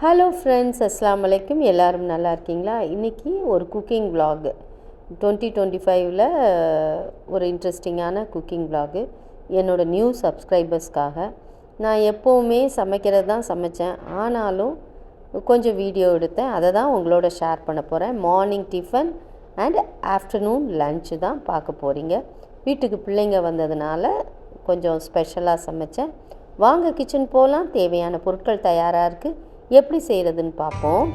Hello friends அஸ்லாம் வலைக்கும் எல்லோரும் நல்லா இருக்கீங்களா? இன்றைக்கி ஒரு குக்கிங் ப்ளாகு டுவெண்ட்டி டுவெண்ட்டி ஃபைவ்ல ஒரு இன்ட்ரெஸ்டிங்கான குக்கிங் ப்ளாகு என்னோடய நியூ சப்ஸ்கிரைபர்ஸ்க்காக நான் எப்போவுமே சமைக்கிறது தான் சமைத்தேன் ஆனாலும் கொஞ்சம் வீடியோ எடுத்தேன். அதை தான் உங்களோட ஷேர் பண்ண போகிறேன் morning tiffin and afternoon lunch தான் பார்க்க போகிறீங்க வீட்டுக்கு பிள்ளைங்க வந்ததுனால கொஞ்சம் ஸ்பெஷலாக சமைத்தேன் வாங்க கிச்சன் போகலாம் தேவையான பொருட்கள் தயாராக இருக்குது எப்படி செய்கிறதுன்னு பார்ப்போம்.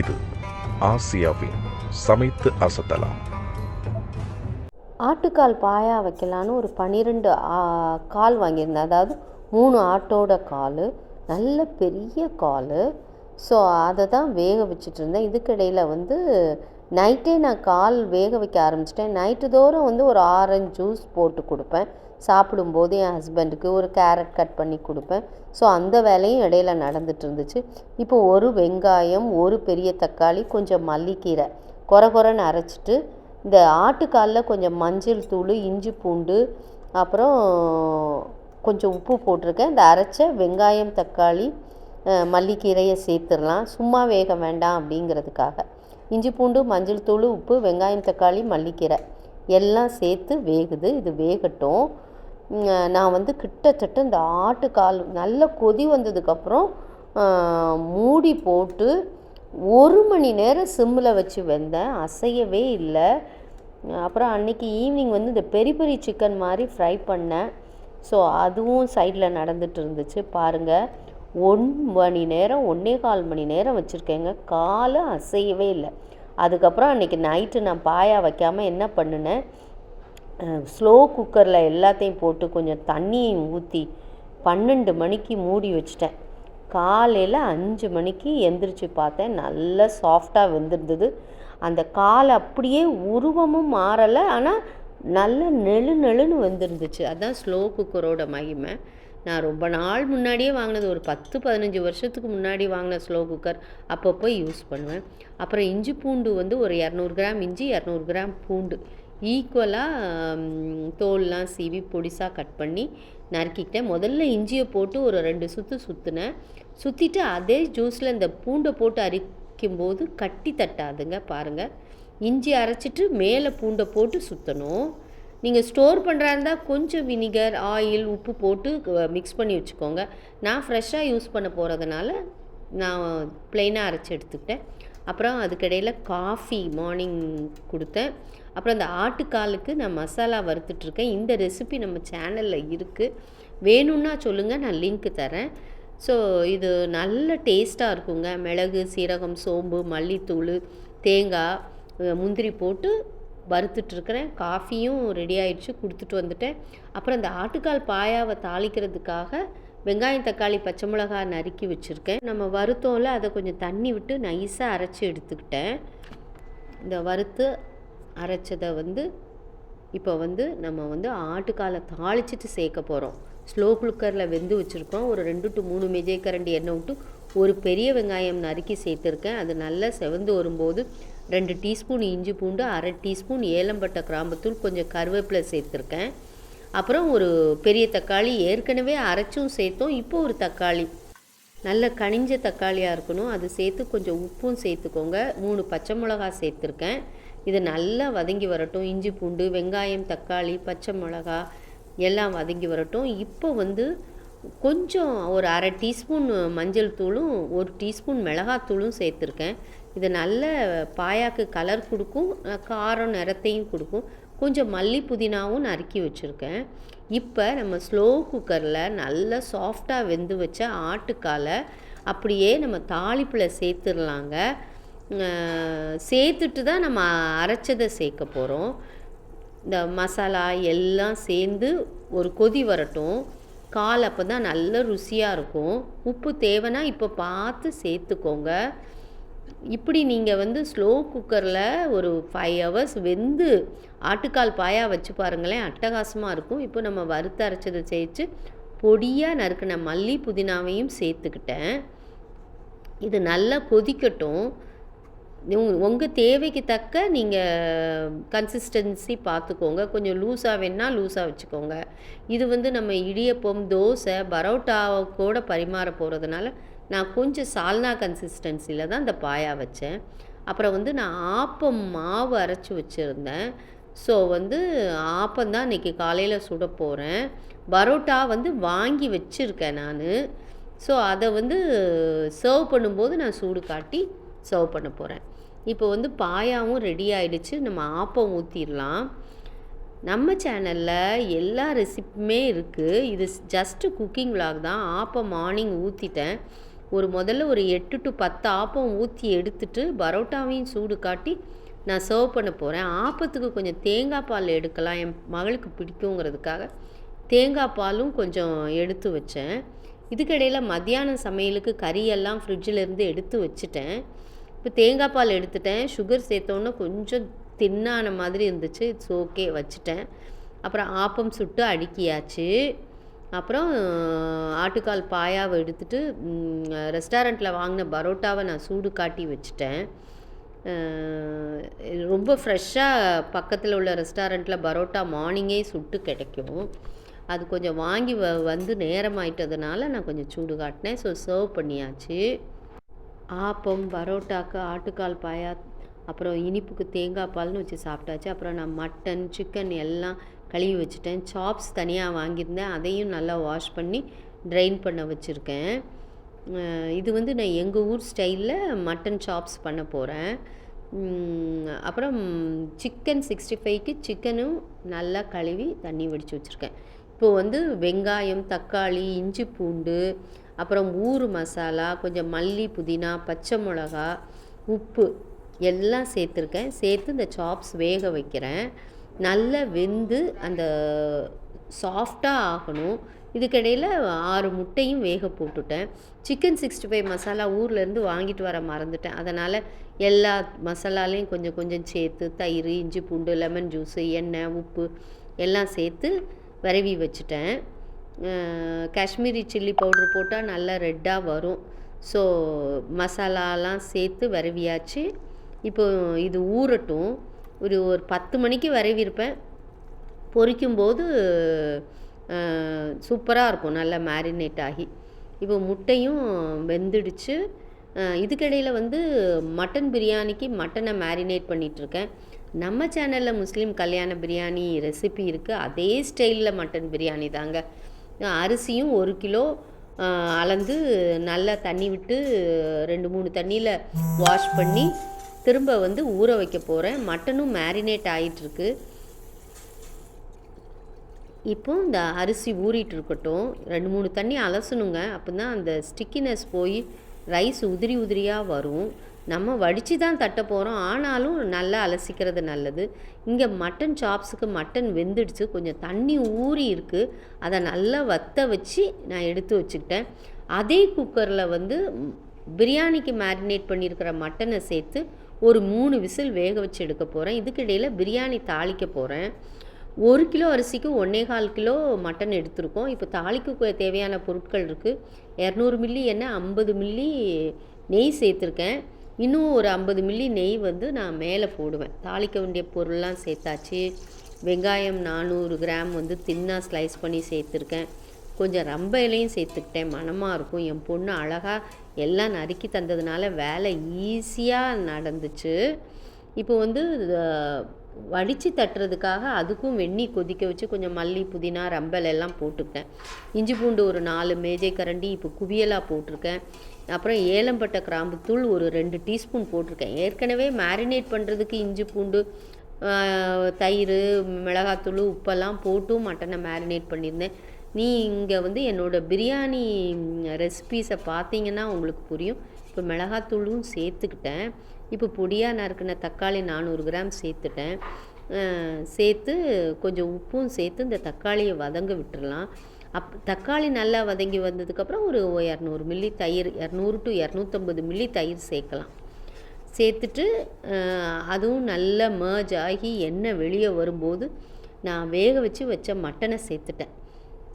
இது ஆசியாவின் சமைத்து அசத்தலாம். ஆட்டுக்கால் பாயா வைக்கலான்னு ஒரு பன்னிரெண்டு கால் வாங்கியிருந்தேன். அதாவது மூணு ஆட்டோட கால் நல்ல பெரிய கால். ஸோ அதை தான் வேக வச்சுட்டு இருந்தேன் இதுக்கிடையில் வந்து நைட்டே நான் கால் வேக வைக்க ஆரம்பிச்சிட்டேன். நைட்டு தோறும் வந்து ஒரு ஆரஞ்சு ஜூஸ் போட்டு கொடுப்பேன். சாப்பிடும்போது என் ஹஸ்பண்டுக்கு ஒரு கேரட் கட் பண்ணி கொடுப்பேன். ஸோ அந்த வேலையும் இடையில நடந்துட்டு இருந்துச்சு இப்போ ஒரு வெங்காயம் ஒரு பெரிய தக்காளி கொஞ்சம் மல்லிக்கீரை கொர கொரன்னு அரைச்சிட்டு இந்த ஆட்டுக்காலில் கொஞ்சம் மஞ்சள் தூள் இஞ்சி பூண்டு அப்புறம் கொஞ்சம் உப்பு போட்டிருக்கேன். இந்த அரைச்ச வெங்காயம் தக்காளி மல்லிக்கீரையை சேர்த்துடலாம். சும்மா வேக வேண்டாம் அப்படிங்கிறதுக்காக. இஞ்சி பூண்டு மஞ்சள் தூள் உப்பு வெங்காயம் தக்காளி மல்லிக்கீரை எல்லாம் சேர்த்து வேகுது. இது வேகட்டும். நான் வந்து கிட்டத்தட்ட இந்த ஆட்டுக்கால் நல்ல கொதி வந்ததுக்கப்புறம் மூடி போட்டு ஒரு மணி நேரம் சிம்மில் வச்சு வெந்தேன். அசையவே இல்லை. அப்புறம் அன்னைக்கு ஈவினிங் வந்து இந்த பெரி பெரி சிக்கன் மாதிரி ஃப்ரை பண்ணேன். ஸோ அதுவும் சைடில் நடந்துட்டு இருந்துச்சு. பாருங்கள் ஒன் மணி நேரம் ஒன்றே கால் மணி நேரம் வச்சுருக்கேங்க. காலை அசையவே இல்லை. அதுக்கப்புறம் அன்றைக்கி நைட்டு நான் பாயா வைக்காமல் என்ன பண்ணினேன்? ஸ்லோ குக்கரில் எல்லாத்தையும் போட்டு கொஞ்சம் தண்ணியும் ஊற்றி பன்னெண்டு மணிக்கு மூடி வச்சிட்டேன். காலையில் அஞ்சு மணிக்கு எந்திரிச்சு பார்த்தேன். நல்லா சாஃப்டாக வெந்திருந்தது. அந்த கால் அப்படியே உருவமும் மாறலை. ஆனால் நல்ல நெழு நெழுன்னு வெந்திருந்துச்சு. அதுதான் ஸ்லோ குக்கரோட மகிமை. நான் ரொம்ப நாள் முன்னாடியே வாங்கினது ஒரு பத்து பதினஞ்சு வருஷத்துக்கு முன்னாடி வாங்கின ஸ்லோ குக்கர். அப்பப்போ யூஸ் பண்ணுவேன். அப்புறம் இஞ்சி பூண்டு வந்து ஒரு இரநூறு கிராம் இஞ்சி இரநூறு கிராம் பூண்டு. ஈக்குவலாக தோல்லாம் சீவி பொடிசாக கட் பண்ணி நறுக்கிக்கிட்டேன் முதல்ல இஞ்சியை போட்டு ஒரு ரெண்டு சுற்று சுற்றுனேன் சுற்றிட்டு அதே ஜூஸில் இந்த பூண்டை போட்டு அரிக்கும்போது கட்டி தட்டாதுங்க பாருங்கள் இஞ்சி அரைச்சிட்டு மேலே பூண்டை போட்டு சுற்றணும் நீங்கள் ஸ்டோர் பண்ணுறா இருந்தால் கொஞ்சம் வினிகர் ஆயில் உப்பு போட்டு மிக்ஸ் பண்ணி வச்சுக்கோங்க. நான் ஃப்ரெஷ்ஷாக யூஸ் பண்ண போகிறதுனால நான் ப்ளெயினாக அரைச்சி எடுத்துக்கிட்டேன். அப்புறம் அதுக்கிடையில் காஃபி மார்னிங் கொடுத்தேன். அப்புறம் இந்த ஆட்டுக்காலுக்கு நான் மசாலா வறுத்துட்ருக்கேன் இந்த ரெசிபி நம்ம சேனலில் இருக்குது வேணும்னா சொல்லுங்கள் நான் லிங்க் தரேன். ஸோ இது நல்ல டேஸ்ட்டாக இருக்குங்க. மிளகு சீரகம் சோம்பு மல்லித்தூள் தேங்காய் முந்திரி போட்டு வறுத்துட்ருக்கிறேன். காஃபியும் ரெடி ஆயிடுச்சு கொடுத்துட்டு வந்துட்டேன். அப்புறம் இந்த ஆட்டுக்கால் பாயாவை தாளிக்கிறதுக்காக வெங்காயம் தக்காளி பச்சை மிளகாய் நறுக்கி வச்சுருக்கேன். நம்ம வறுத்தோம்ல அதை கொஞ்சம் தண்ணி விட்டு நைஸாக அரைச்சி எடுத்துக்கிட்டேன். இந்த வறுத்து அரைச்சதை வந்து இப்போ வந்து நம்ம வந்து ஆட்டுக்காலை தாளிச்சிட்டு சேர்க்க போகிறோம் ஸ்லோ குக்கரில் வெந்து வச்சுருக்கோம். ஒரு ரெண்டு டு மூணு மிஜை கரண்டி எண்ணெய் விட்டு ஒரு பெரிய வெங்காயம் நறுக்கி சேர்த்துருக்கேன். அது நல்லா செவந்து வரும்போது ரெண்டு டீஸ்பூன் இஞ்சி பூண்டு அரை டீஸ்பூன் ஏலம்பட்டை கிராம்பத்தூள் கொஞ்சம் கருவேப்பிலை சேர்த்துருக்கேன். அப்புறம் ஒரு பெரிய தக்காளி ஏற்கனவே அரைச்சும் சேர்த்தோம் இப்போ ஒரு தக்காளி. நல்ல கனிஞ்ச தக்காளியாக இருக்கணும். அது சேர்த்து கொஞ்சம் உப்பும் சேர்த்துக்கோங்க. மூணு பச்சை மிளகா சேர்த்துருக்கேன். இது நல்லா வதங்கி வரட்டும். இஞ்சி பூண்டு வெங்காயம் தக்காளி பச்சை மிளகா எல்லாம் வதங்கி வரட்டும். இப்போ வந்து கொஞ்சம் ஒரு அரை டீஸ்பூன் மஞ்சள் தூளும் ஒரு டீஸ்பூன் மிளகாத்தூளும் சேர்த்துருக்கேன். இது நல்ல பாயாக்கு கலர் கொடுக்கும் காரம் நிறத்தையும் கொடுக்கும். கொஞ்சம் மல்லி புதினாவும் நறுக்கி வச்சுருக்கேன். இப்போ நம்ம ஸ்லோ குக்கரில் நல்லா சாஃப்டாக வெந்து வச்ச ஆட்டுக்காலை அப்படியே நம்ம தாளிப்பில் சேர்த்துடலாங்க. சேர்த்துட்டு தான் நம்ம அரைச்சதை சேர்க்க போகிறோம் இந்த மசாலா எல்லாம் சேர்ந்து ஒரு கொதி வரட்டும். கால் அப்போ தான் நல்ல ருசியாக இருக்கும். உப்பு தேவைன்னா இப்போ பார்த்து சேர்த்துக்கோங்க. இப்படி நீங்கள் வந்து ஸ்லோ குக்கரில் ஒரு ஃபைவ் ஹவர்ஸ் வெந்து ஆட்டுக்கால் பாயாக வச்சு பாருங்களேன் அட்டகாசமாக இருக்கும். இப்போ நம்ம வறுத்து அரைச்சதை சேர்த்து பொடியாக நறுக்கின மல்லி புதினாவையும் சேர்த்துக்கிட்டேன். இது நல்லா கொதிக்கட்டும். உங்கள் தேவைக்கு தக்க நீங்கள் கன்சிஸ்டன்சி பார்த்துக்கோங்க கொஞ்சம் லூஸாக வேணா லூஸாக வச்சுக்கோங்க. இது வந்து நம்ம இடியப்பம் தோசை பரோட்டாவை கூட பரிமாற போகிறதுனால நான் கொஞ்சம் சால்னா கன்சிஸ்டன்சியில் தான் இந்த பாயா வச்சேன். அப்புறம் வந்து நான் ஆப்பம் மாவு அரைச்சி வச்சுருந்தேன். ஸோ வந்து ஆப்பம் தான் இன்றைக்கி காலையில் சுட போகிறேன் பரோட்டா வந்து வாங்கி வச்சுருக்கேன் நான். ஸோ அதை வந்து சர்வ் பண்ணும்போது நான் சூடு காட்டி சர்வ் பண்ண போகிறேன் இப்போ வந்து பாயாவும் ரெடி ஆகிடுச்சு நம்ம ஆப்பம் ஊற்றிடலாம் நம்ம சேனலில் எல்லா ரெசிப்பியுமே இருக்குது இது ஜஸ்ட்டு குக்கிங் vlog தான். ஆப்பம் மார்னிங் ஊற்றிட்டேன் ஒரு முதல்ல ஒரு எட்டு டு பத்து ஆப்பம் ஊற்றி எடுத்துட்டு பரோட்டாவையும் சூடு காட்டி நான் சர்வ் பண்ண போகிறேன் ஆப்பத்துக்கு கொஞ்சம் தேங்காய் பால் எடுக்கலாம். என் மகளுக்கு பிடிக்குங்கிறதுக்காக தேங்காய் பாலும் கொஞ்சம் எடுத்து வச்சேன். இதுக்கிடையில் மத்தியானம் சமையலுக்கு கறியெல்லாம் ஃப்ரிட்ஜில் இருந்து எடுத்து வச்சுட்டேன். இப்போ தேங்காய் பால் எடுத்துட்டேன். சுகர் சேர்த்தோன்னே கொஞ்சம் தின்னான மாதிரி இருந்துச்சு. இட்ஸ் ஓகே வச்சுட்டேன். அப்புறம் ஆப்பம் சுட்டு அடுக்கியாச்சு. அப்புறம் ஆட்டுக்கால் பாயாவை எடுத்துட்டு ரெஸ்டாரண்ட்டில் வாங்கின பரோட்டாவை நான் சூடு காட்டி வச்சுட்டேன். ரொம்ப ஃப்ரெஷ்ஷாக பக்கத்தில் உள்ள ரெஸ்டாரண்ட்டில் பரோட்டா மார்னிங்கே சுட்டு கிடைக்கும். அது கொஞ்சம் வாங்கி வ வந்து நேரமாயிட்டதுனால நான் கொஞ்சம் சூடு காட்டினேன். ஸோ சர்வ் பண்ணியாச்சு. ஆப்பம் பரோட்டாக்கு ஆட்டுக்கால் பாயா அப்புறம் இனிப்புக்கு தேங்காய் பால்னு வச்சு சாப்பிட்டாச்சு. அப்புறம் நான் மட்டன் சிக்கன் எல்லாம் கழுவி வச்சுட்டேன். சாப்ஸ் தனியாக வாங்கியிருந்தேன். அதையும் நல்லா வாஷ் பண்ணி ட்ரைன் பண்ண வச்சுருக்கேன். இது வந்து நான் எங்கள் ஊர் ஸ்டைலில் மட்டன் சாப்ஸ் பண்ண போகிறேன் அப்புறம் சிக்கன் சிக்ஸ்டி ஃபைவ்க்கு சிக்கனும் நல்லா கழுவி தண்ணி வடித்து வச்சுருக்கேன். இப்போது வந்து வெங்காயம் தக்காளி இஞ்சி பூண்டு அப்புறம் ஊறு மசாலா கொஞ்சம் மல்லி புதினா பச்சை மிளகா உப்பு எல்லாம் சேர்த்துருக்கேன். சேர்த்து இந்த சாப்ஸ் வேக வைக்கிறேன். நல்லா வெந்து அந்த சாஃப்டாக ஆகணும். இதுக்கிடையில் ஆறு முட்டையும் வேக போட்டுட்டேன். சிக்கன் சிக்ஸ்டி ஃபைவ் மசாலா ஊர்லேருந்து வாங்கிட்டு வர மறந்துட்டேன். அதனால் எல்லா மசாலாலையும் கொஞ்சம் கொஞ்சம் சேர்த்து தயிர் இஞ்சி பூண்டு லெமன் ஜூஸு எண்ணெய் உப்பு எல்லாம் சேர்த்து விரவி வச்சுட்டேன். காஷ்மீரி சில்லி பவுடர் போட்டால் நல்லா ரெட்டாக வரும். ஸோ மசாலாலாம் சேர்த்து விரவியாச்சு இப்போ இது ஊறட்டும். ஒரு ஒரு பத்து மணிக்கு வரைவிருப்பேன். பொரிக்கும்போது சூப்பராக இருக்கும். நல்லா மேரினேட் ஆகி. இப்போ முட்டையும் வெந்துடுச்சு. இதுக்கிடையில் வந்து மட்டன் பிரியாணிக்கு மட்டனை மேரினேட் பண்ணிகிட்ருக்கேன் நம்ம சேனலில் முஸ்லீம் கல்யாண பிரியாணி ரெசிபி இருக்குது அதே ஸ்டைலில் மட்டன் பிரியாணி தாங்க. அரிசியும் ஒரு கிலோ அளந்து நல்லா தண்ணி விட்டு ரெண்டு மூணு தண்ணியில் வாஷ் பண்ணி திரும்ப வந்து ஊற வைக்க போகிறேன் மட்டனும் மேரினேட் ஆகிட்டுருக்கு இப்போ இந்த அரிசி ஊறிட்டு இருக்கட்டும் ரெண்டு மூணு தண்ணி அலசணுங்க. அப்போ தான் அந்த ஸ்டிக்கினஸ் போய் ரைஸ் உதிரி உதிரியாக வரும். நம்ம வடித்து தான் தட்ட போகிறோம் ஆனாலும் நல்லா அலசிக்கிறது நல்லது. இங்கே மட்டன் சாப்ஸுக்கு மட்டன் வெந்துடுச்சு. கொஞ்சம் தண்ணி ஊறி இருக்குது அதை நல்லா வத்த வச்சு நான் எடுத்து வச்சுக்கிட்டேன். அதே குக்கரில் வந்து பிரியாணிக்கு மேரினேட் பண்ணியிருக்கிற மட்டனை சேர்த்து ஒரு மூணு விசில் வேக வச்சு எடுக்க போகிறேன் இதுக்கிடையில் பிரியாணி தாளிக்க போகிறேன் ஒரு கிலோ அரிசிக்கு ஒன்றே கால் கிலோ மட்டன் எடுத்திருக்கோம். இப்போ தாளிக்கு தேவையான பொருட்கள் இருக்குது இரநூறு மில்லி எண்ணெய் ஐம்பது மில்லி நெய் சேர்த்துருக்கேன். இன்னும் ஒரு ஐம்பது மில்லி நெய் வந்து நான் மேலே போடுவேன். தாளிக்க வேண்டிய பொருள்லாம் சேர்த்தாச்சு. வெங்காயம் நானூறு கிராம் வந்து தின்னாக ஸ்லைஸ் பண்ணி சேர்த்துருக்கேன். கொஞ்சம் ரம்ப இலையும் சேர்த்துக்கிட்டேன். மணமாக இருக்கும். என் பொண்ணு அழகாக எல்லாம் நறுக்கி தந்ததுனால வேலை ஈஸியாக நடந்துச்சு. இப்போ வந்து வடித்து தட்டுறதுக்காக அதுக்கும் வெந்நீர் கொதிக்க வச்சு கொஞ்சம் மல்லி புதினா ரம்பல் எல்லாம் போட்டுக்கிட்டேன். இஞ்சி பூண்டு ஒரு நாலு மேஜை கரண்டி இப்போ குவியலாக போட்டிருக்கேன். அப்புறம் ஏலம்பட்டை கிராம்பு தூள் ஒரு ரெண்டு டீஸ்பூன் போட்டிருக்கேன். ஏற்கனவே மேரினேட் பண்ணுறதுக்கு இஞ்சி பூண்டு தயிர் மிளகாத்தூள் உப்பெல்லாம் போட்டும் மட்டனை மேரினேட் பண்ணியிருந்தேன். நீ இங்கே வந்து என்னோடய பிரியாணி ரெசிபீஸை பார்த்தீங்கன்னா உங்களுக்கு புரியும். இப்போ மிளகாத்தூளும் சேர்த்துக்கிட்டேன். இப்போ பொடியாக நறுக்கின தக்காளி நானூறு கிராம் சேர்த்துட்டேன். சேர்த்து கொஞ்சம் உப்பும் சேர்த்து இந்த தக்காளியை வதங்க விட்டுறலாம். அப் தக்காளி நல்லா வதங்கி வந்ததுக்கப்புறம் ஒரு இரநூறு மில்லி தயிர் இரநூறு டு இரநூத்தம்பது மில்லி தயிர் சேர்க்கலாம். சேர்த்துட்டு அதுவும் நல்லா merge ஆகி எண்ணெய் வெளியே வரும்போது நான் வேக வச்சு வச்ச மட்டனை சேர்த்துட்டேன்.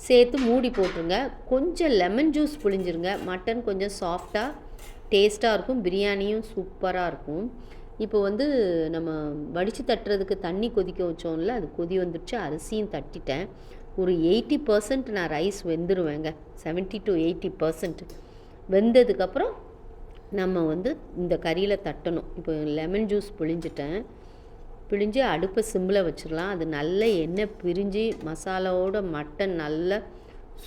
சேர்த்து மூடி போட்டுருங்க. கொஞ்சம் லெமன் ஜூஸ் புழிஞ்சிருங்க. மட்டன் கொஞ்சம் சாஃப்டாக டேஸ்ட்டாக இருக்கும். பிரியாணியும் சூப்பராக இருக்கும். இப்போ வந்து நம்ம வடித்து தட்டுறதுக்கு தண்ணி கொதிக்க வச்சோம்ல அது கொதி வந்துடுச்சு அரிசியும் தட்டிட்டேன். ஒரு எயிட்டி பர்சன்ட் நான் ரைஸ் வெந்துருவேங்க. 70 டு எயிட்டி பர்சன்ட் வெந்ததுக்கப்புறம் நம்ம வந்து இந்த கறியில் தட்டணும். இப்போ லெமன் ஜூஸ் புழிஞ்சிட்டேன். பிழிஞ்சு அடுப்பை சிம்மில் வச்சிடலாம். அது நல்ல எண்ணெய் பிரிஞ்சு மசாலாவோட மட்டன் நல்லா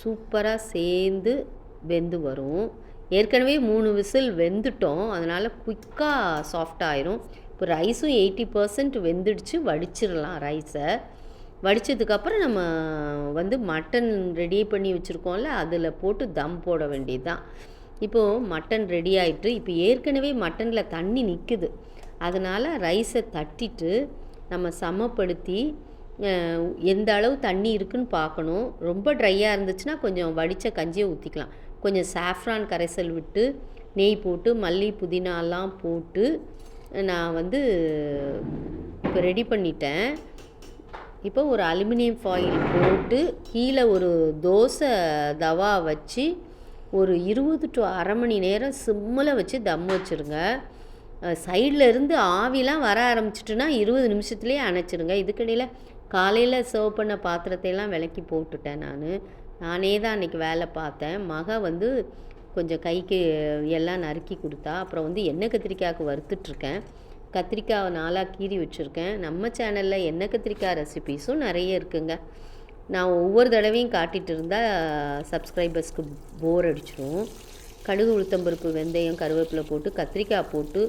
சூப்பராக சேர்ந்து வெந்து வரும். ஏற்கனவே மூணு விசில் வெந்துட்டோம். அதனால் குயிக்காக சாஃப்ட் ஆயிரும். இப்போ ரைஸும் எயிட்டி பர்சன்ட் வெந்துடுச்சு. வடிச்சிடலாம் ரைஸை. வடித்ததுக்கப்புறம் நம்ம வந்து மட்டன் ரெடி பண்ணி வச்சுருக்கோம்ல அதில் போட்டு தம் போட வேண்டியது தான் இப்போது மட்டன் ரெடி ஆகிட்டு இப்போ ஏற்கனவே மட்டனில் தண்ணி நிற்குது அதனால் ரைஸை தட்டிட்டு நம்ம சமப்படுத்தி எந்த அளவு தண்ணி இருக்குன்னு பார்க்கணும். ரொம்ப ட்ரையாக இருந்துச்சுன்னா கொஞ்சம் வடித்த கஞ்சியை ஊற்றிக்கலாம் கொஞ்சம் சாஃப்ரான் கரைசல் விட்டு நெய் போட்டு மல்லி புதினாலாம் போட்டு நான் வந்து இப்போ ரெடி பண்ணிட்டேன். இப்போ ஒரு அலுமினியம் ஃபாயில் போட்டு கீழே ஒரு தோசை தவா வச்சு ஒரு இருபது டு அரை மணி நேரம் சிம்மில் வச்சு தம் வச்சுருங்க. சைடில் இருந்து ஆவிலாம் வர ஆரம்பிச்சிட்டுனா இருபது நிமிஷத்துலேயே அணைச்சிடுங்க இதுக்கடையில் காலையில் சர்வ் பண்ண பாத்திரத்தையெல்லாம் விளக்கி போட்டுட்டேன் நான். நானே தான் அன்றைக்கி வேலை பார்த்தேன். மக வந்து கொஞ்சம் கைக்கு எல்லாம் நறுக்கி கொடுத்தா. அப்புறம் வந்து எண்ணெய் கத்திரிக்காய்க்கு வறுத்துட்ருக்கேன். கத்திரிக்காவை நாளாக கீறி வச்சுருக்கேன். நம்ம சேனலில் எண்ணெய் கத்திரிக்காய் ரெசிபீஸும் நிறைய இருக்குங்க. நான் ஒவ்வொரு தடவையும் காட்டிகிட்டு இருந்தால் சப்ஸ்கிரைபர்ஸ்க்கு போர் அடிச்சிடும் கடுகு உளுத்தம்பருப்பு வெந்தயம் கருவேப்பிலை போட்டு கத்திரிக்காய் போட்டு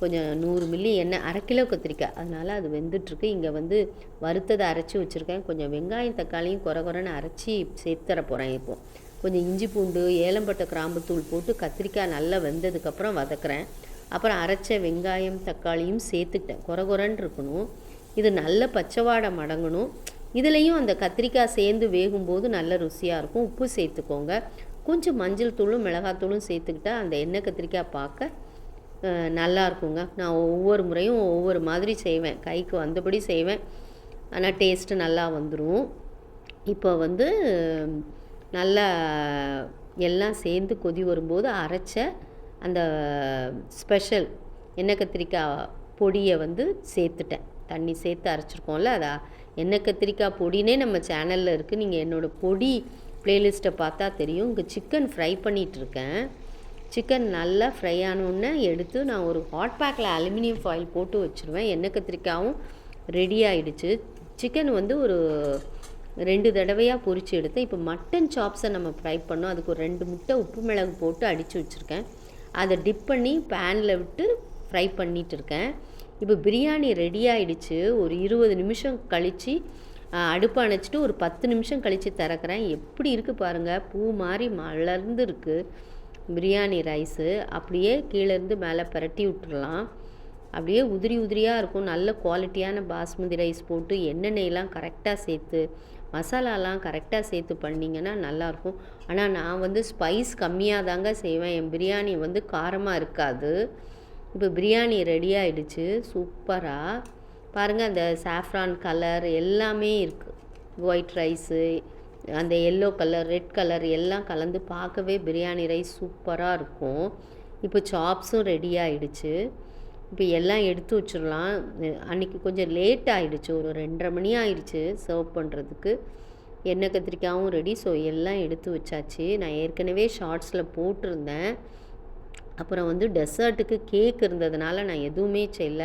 கொஞ்சம் நூறு மில்லி எண்ணெய் அரை கிலோ கத்திரிக்காய். அதனால் அது வெந்துட்டுருக்கு. இங்கே வந்து வறுத்ததை அரைச்சி வச்சுருக்கேன். கொஞ்சம் வெங்காயம் தக்காளியும் குறை குறைன்னு அரைச்சி சேர்த்து போகிறேன் இப்போ. கொஞ்சம் இஞ்சி பூண்டு ஏலம்பட்டை கிராம்புத்தூள் போட்டு கத்திரிக்காய் நல்லா வெந்ததுக்கப்புறம் வதக்குறேன். அப்புறம் அரைச்ச வெங்காயம் தக்காளியும் சேர்த்துக்கிட்டேன். குறை குறைன்னு இருக்கணும். இது நல்ல பச்சைவாடை மடங்கணும். இதுலேயும் அந்த கத்திரிக்காய் சேர்ந்து வேகும்போது நல்ல ருசியாக இருக்கும். உப்பு சேர்த்துக்கோங்க. கொஞ்சம் மஞ்சள் தூளும் மிளகாத்தூளும் சேர்த்துக்கிட்டா அந்த எண்ணெய் கத்திரிக்காய் பார்க்க நல்லா இருக்குங்க நான் ஒவ்வொரு முறையும் ஒவ்வொரு மாதிரி செய்வேன். கைக்கு வந்தபடி செய்வேன். ஆனால் டேஸ்ட்டு நல்லா வந்துடும் இப்போ வந்து நல்லா எல்லாம் சேர்ந்து கொதி வரும்போது அரைச்ச அந்த ஸ்பெஷல் எண்ணெய் கத்திரிக்காய் பொடியை வந்து சேர்த்துட்டேன். தண்ணி சேர்த்து அரைச்சிருக்கோம்ல அதா எண்ணெய் கத்திரிக்காய் பொடினே நம்ம சேனலில் இருக்குது நீங்கள் என்னோடய பொடி ப்ளேலிஸ்ட்டை பார்த்தா தெரியும். இங்கே சிக்கன் ஃப்ரை பண்ணிகிட்ருக்கேன் சிக்கன் நல்லா ஃப்ரை ஆனோடனே எடுத்து நான் ஒரு ஹாட் பேக்கில் அலுமினியம் ஃபாயில் போட்டு வச்சுருவேன். எண்ணெய் கத்திரிக்காயும் ரெடி ஆகிடுச்சு சிக்கன் வந்து ஒரு ரெண்டு தடவையாக பொரித்து எடுத்தேன். இப்போ மட்டன் சாப்ஸை நம்ம ஃப்ரை பண்ணோம். அதுக்கு ஒரு ரெண்டு முட்டை உப்பு மிளகு போட்டு அடித்து வச்சுருக்கேன். அதை டிப் பண்ணி பேனில் விட்டு ஃப்ரை பண்ணிட்டு இருக்கேன். இப்போ பிரியாணி ரெடி ஆகிடுச்சு ஒரு இருபது நிமிஷம் கழித்து அடுப்பு அணைச்சிட்டு ஒரு பத்து நிமிஷம் கழித்து திறக்கிறேன். எப்படி இருக்குது பாருங்கள் பூ மாதிரி மலர்ந்து இருக்குது பிரியாணி ரைஸு அப்படியே கீழேருந்து மேலே பிரட்டி விட்டுடலாம் அப்படியே உதிரி உதிரியாக இருக்கும். நல்ல குவாலிட்டியான பாஸ்மதி ரைஸ் போட்டு எண்ணெய்லாம் கரெக்டாக சேர்த்து மசாலாலாம் கரெக்டாக சேர்த்து பண்ணிங்கன்னா நல்லாயிருக்கும். ஆனால் நான் வந்து ஸ்பைஸ் கம்மியாக தாங்க செய்வேன். என் பிரியாணி வந்து காரமாக இருக்காது. இப்போ பிரியாணி ரெடி ஆகிடுச்சு சூப்பராக பாருங்கள் அந்த சாஃப்ரான் கலர் எல்லாமே இருக்குது ஒயிட் ரைஸு அந்த எல்லோ கலர் ரெட் கலர் எல்லாம் கலந்து பார்க்கவே பிரியாணி ரைஸ் சூப்பராக இருக்கும். இப்போ சாப்ஸும் ரெடி ஆகிடுச்சு இப்போ எல்லாம் எடுத்து வச்சிடலாம். அன்றைக்கி கொஞ்சம் லேட் ஆகிடுச்சு ஒரு ரெண்டரை மணி ஆயிடுச்சு சர்வ் பண்ணுறதுக்கு எண்ணெய் கத்திரிக்காயும் ரெடி ஸோ எல்லாம் எடுத்து வச்சாச்சு. நான் ஏற்கனவே ஷார்ட்ஸில் போட்டிருந்தேன். அப்புறம் வந்து டெசர்ட்டுக்கு கேக் இருந்ததுனால நான் எதுவுமே செய்யல.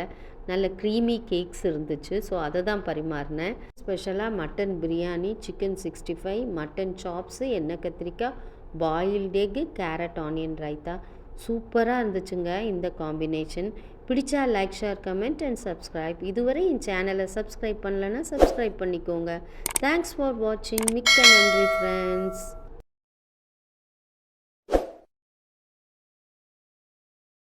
நல்ல க்ரீமி கேக்ஸ் இருந்துச்சு. ஸோ அதை தான் பரிமாறினேன். ஸ்பெஷலாக mutton biryani chicken sixty five mutton chops எண்ணெய் கத்திரிக்காய் boiled egg carrot onion raita சூப்பராக இருந்துச்சுங்க இந்த காம்பினேஷன் பிடிச்சா like share comment and subscribe இதுவரை என் சேனலை சப்ஸ்கிரைப் பண்ணலன்னா சப்ஸ்கிரைப் பண்ணிக்கோங்க. தேங்க்ஸ் ஃபார் வாட்சிங் மிக்க நன்றி ஃப்ரெண்ட்ஸ்